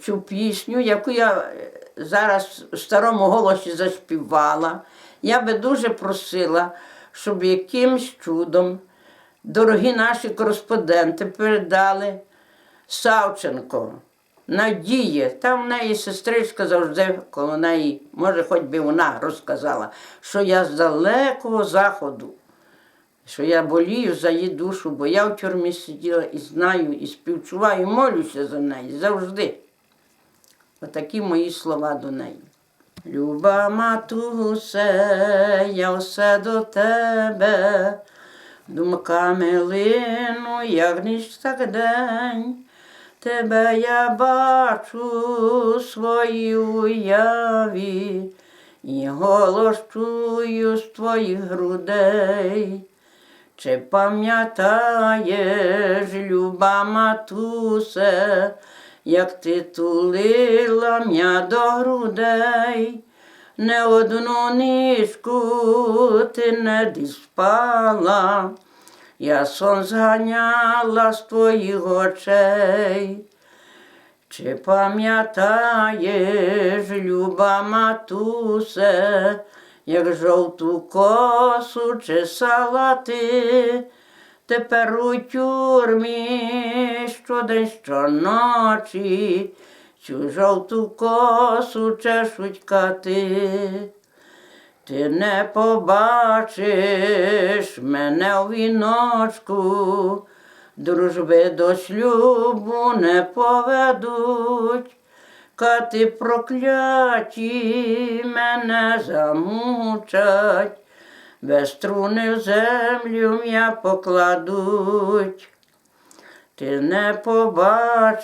цю пісню, яку я е, зараз в старому голосі заспівала, я би дуже просила, щоб якимсь чудом дорогі наші кореспонденти передали Савченко. Надія, там в неї сестричка завжди коло неї, може, хоч би вона розказала, що я з далекого заходу, що я болію за її душу, бо я в тюрмі сиділа і знаю, і співчуваю, і молюся за неї завжди. Отакі мої слова до неї. Люба матусе, я все до тебе, думками лину, як ніч так день. Тебе я бачу свої уяві, і голос чую з твоїх грудей. Чи пам'ятаєш, люба матусе, як ти тулила м'я до грудей, не одну нічку ти не діспала, я сон зганяла з твоїх очей. Чи пам'ятаєш, люба матусе, як жовту косу чесала ти, тепер у тюрмі щодень щоночі, цю жовту косу чешуть кати. Ти не побачиш мене у віночку, дружби до шлюбу не поведуть, кати прокляті мене замучать, без труни в землю м'я покладуть. Ти не побачиш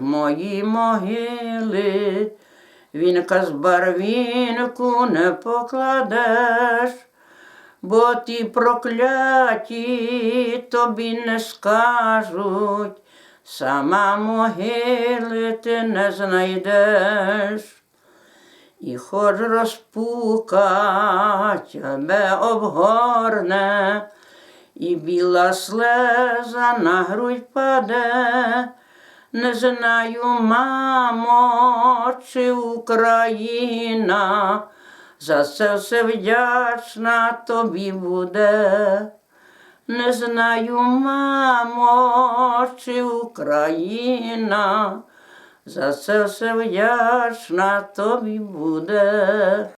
мої могили, вінка з барвінку не покладеш, бо ті прокляті тобі не скажуть, сама могили ти не знайдеш. І хоч розпука тебе обгорне, і біла слеза на грудь паде, не знаю, мамо, чи Україна, за це все вдячна тобі буде. Не знаю, мамо, чи Україна, за це все вдячна тобі буде.